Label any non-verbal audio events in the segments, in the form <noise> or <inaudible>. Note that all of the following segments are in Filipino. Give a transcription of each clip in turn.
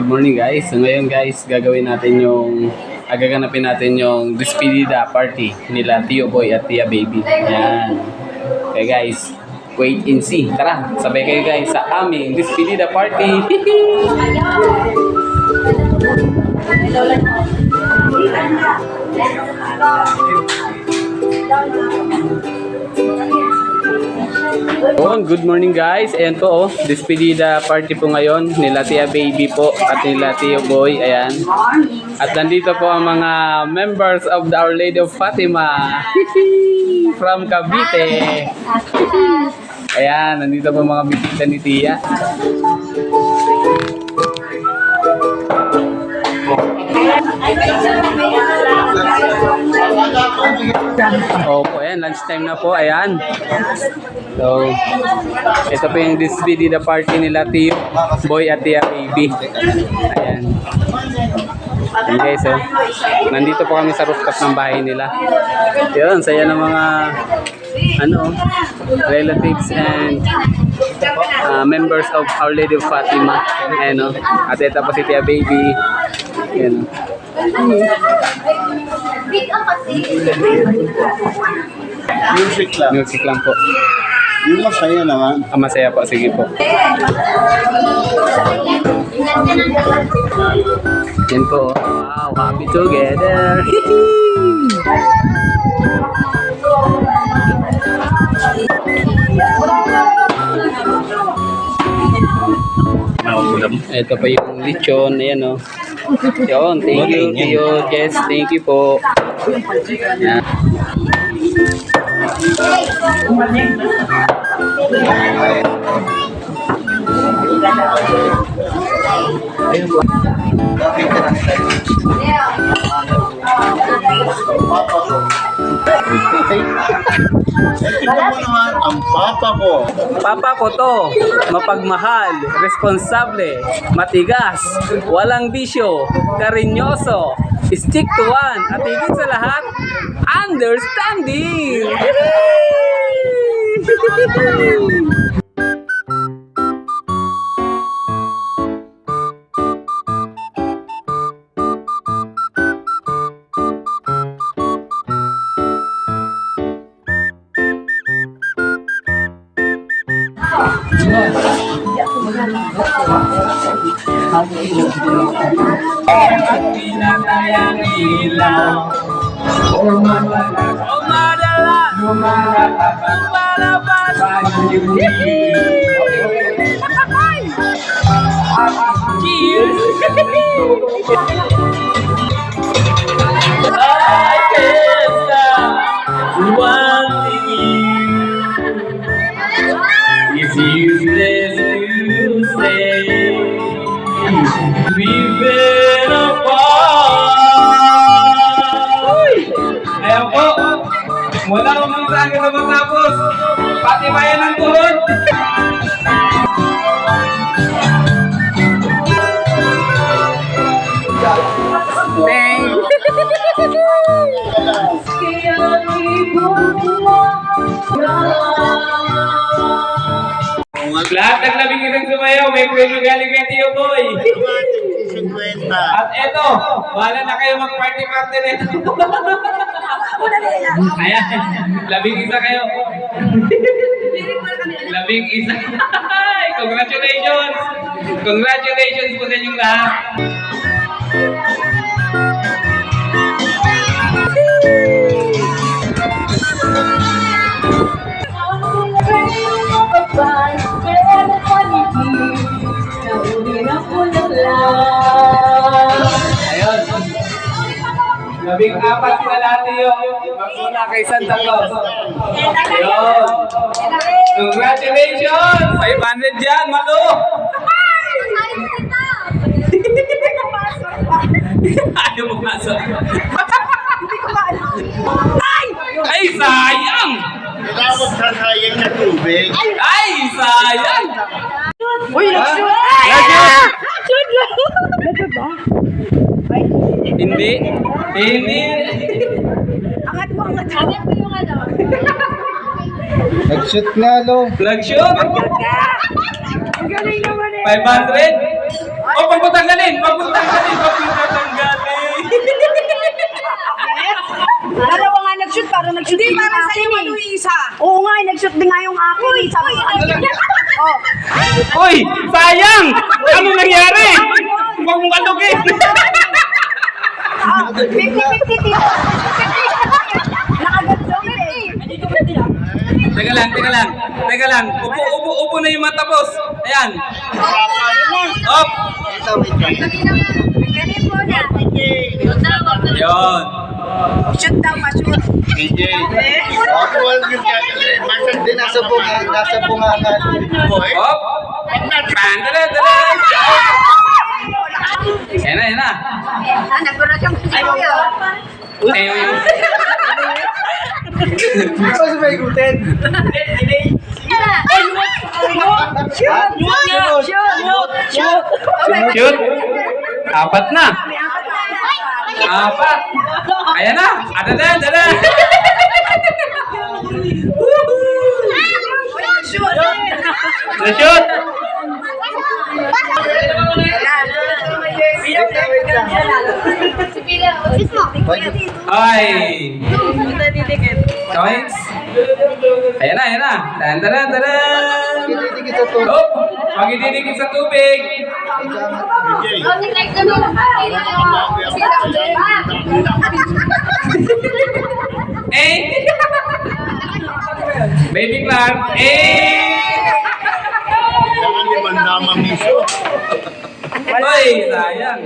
good morning guys. So ngayon guys, gagawin natin yung ah, gaganapin natin yung despedida party nila Tio Boy at Tia Baby. Ayan. Okay guys, wait and see. Tara, sabay kayo guys sa aming despedida party. <laughs> Oh, good morning guys. Ayan po oh, despedida party po ngayon nila Tia Baby po at nila Tio Boy. Ayan. At nandito po ang mga members of the Our Lady of Fatima from Cavite. Ayan, nandito po mga bisita ni Tia. Opo, ayan, lunchtime na po, ayan. So, ito po yung despedida party nila Tio, Boy at Tia Baby. Ayan. Ayan guys, oh. Nandito po kami sa rooftop ng bahay nila. Yun, saya ng mga ano, relatives and uh, members of Our Lady of Fatima. Ayan, oh. At ito po si Tia Baby. Ayan, oh. Music lang. Music lang po. Yung masaya naman. Ah, masaya po. Sige po. Yan po. Wow, happy together. Ito pa yung lechon. Ayan o. Yun, thank you, Tio. Yes, thank you po. Yan. Tingnan mo naman, ang papa ko. Papa ko to, mapagmahal, responsable, matigas, walang bisyo, karinyoso, stick to one, at higit sa lahat, understanding! Pinatayang ilaw Umadala Umadala Lumalabas Cheers! We've been apart Ayan po. Wala akong sa akin na matapos Pati bayan ng tuhod. Thank <laughs> Lahat ng labing isang sumayaw, may premyo galing kay Tio Boy. 50. At eto, wala na kayo mag-party-party nito. Ayan, labing isa kayo. labing isa. <laughs> Congratulations! Congratulations po sa inyong lahat. Labing apat sila lahat yun. Magmula kay Santa Claus. Ayun. Congratulations! 500 dyan, Malo! Ayaw mo pasok. Ay! Ay, sayang! Kailangan sasayang na tubig. Ay, sayang! Uy, Hindi. Hindi. Angat mo, angat mo. Angat mo yung ano. Nag-shoot nga, lo. Flag shoot. Ang galing naman eh. 500. Oh, pagpatanggalin. tanggalin! Wag mong tanggalin! Wag mong tatanggalin! Dalawa nga nag-shoot, parang nag-shoot din yung akin eh. isa. Oo nga, eh, nag-shoot din nga yung akin eh. Sabi ko kanina. <laughs> Oh. Uy! Sayang! Ano nangyari? Huwag mong katugin! <laughs> Ah, 50-50 dito. 50-50. Nakagat eh. Teka lang, teka lang. Teka lang. Upo, upo, upo na yung matapos. Ayan. Up! Ganun po na. Yun. Shoot daw, pa-shoot. DJ. Masag din nasa bunga. Nasa bunga nga. Boy. Up! Pandala, dala! Ayan na, ayan na. Ah, nagpunod yung video. Ayan yung... Kasi may gluten. Shoot! Shoot! Shoot! Shoot! Shoot! Apat na. Apat. Ayan na. Ada na, dala. Shoot! Na-shoot. Ay. Coins. Ayan na, ayan na. Tan, taran, taran. Kinitigit sa to. Oh, pagididikit sa tubig. Eh. Baby Clark. Eh. Kailangan ni Bandama miso. Ay, sayang.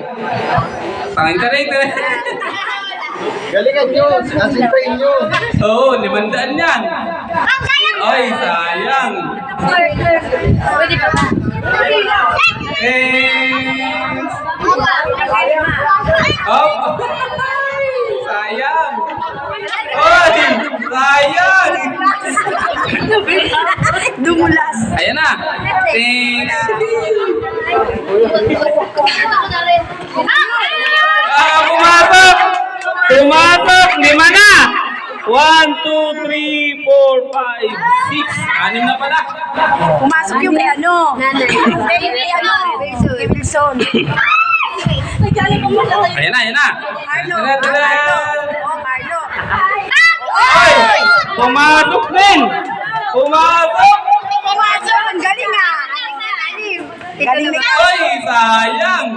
Tangin ka rin, taran. Galingan nyo. Nasintayin nyo. Oo, oh, limandaan yan. Ay, sayang. Pwede pa ba? Eh. Oh. sayang. Ay, sayang. Dumulas. Ayan na. Thanks. Ah, pumasok! Pumasok! Lima na! One, two, three, four, five, six. Anim na pala. Pumasok yung kay ano? Yung kay kay ano? Kay Wilson. Ayan na, ayan na. Carlo. Carlo. Oh, Carlo. Ay! Pumasok din! Pumasok! Pumasok. Ang galing ah. Galing na. Ay, sayang!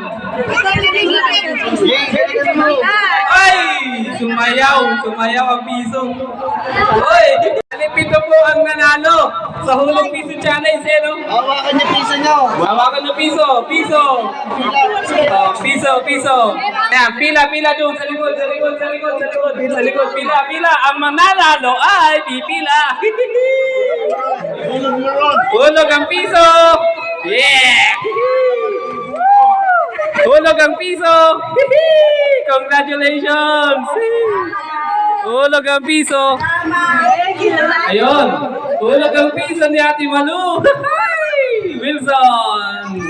Ay! Sumayaw! Sumayaw ang piso. Oy! Alipito po ang nanalo sa hulog piso challenge, eh, no? Hawakan niyo piso nyo. Hawakan ng piso! Piso! Piso, piso. Ayan, pila, pila doon. Sa likod, sa likod, sa likod, sa likod. Pila, pila. Ang mananalo ay pipila. <laughs> Hulog ang piso! Yeah! Hulog ang piso! Congratulations! Hulog ang piso! Ayun! Hulog ang piso ni Ate Malu! <laughs> Wilson!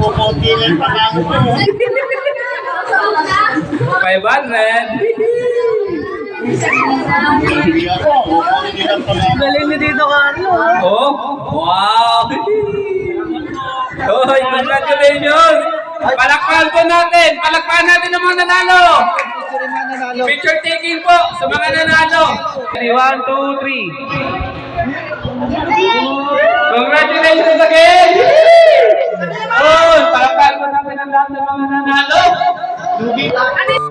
Kukuntilin pa lang ko. 500! Hindi ako. Kukuntilan pa lang. Galing ni Tito Carlo. Oh! Wow! Hoy, congratulations! Palakpakan po natin! Palakpakan natin ang mga nanalo! Picture taking po sa mga nanalo. One, two, three. Congratulations again! Oh, palakpakan po natin ang lahat ng mga nanalo. Lugi.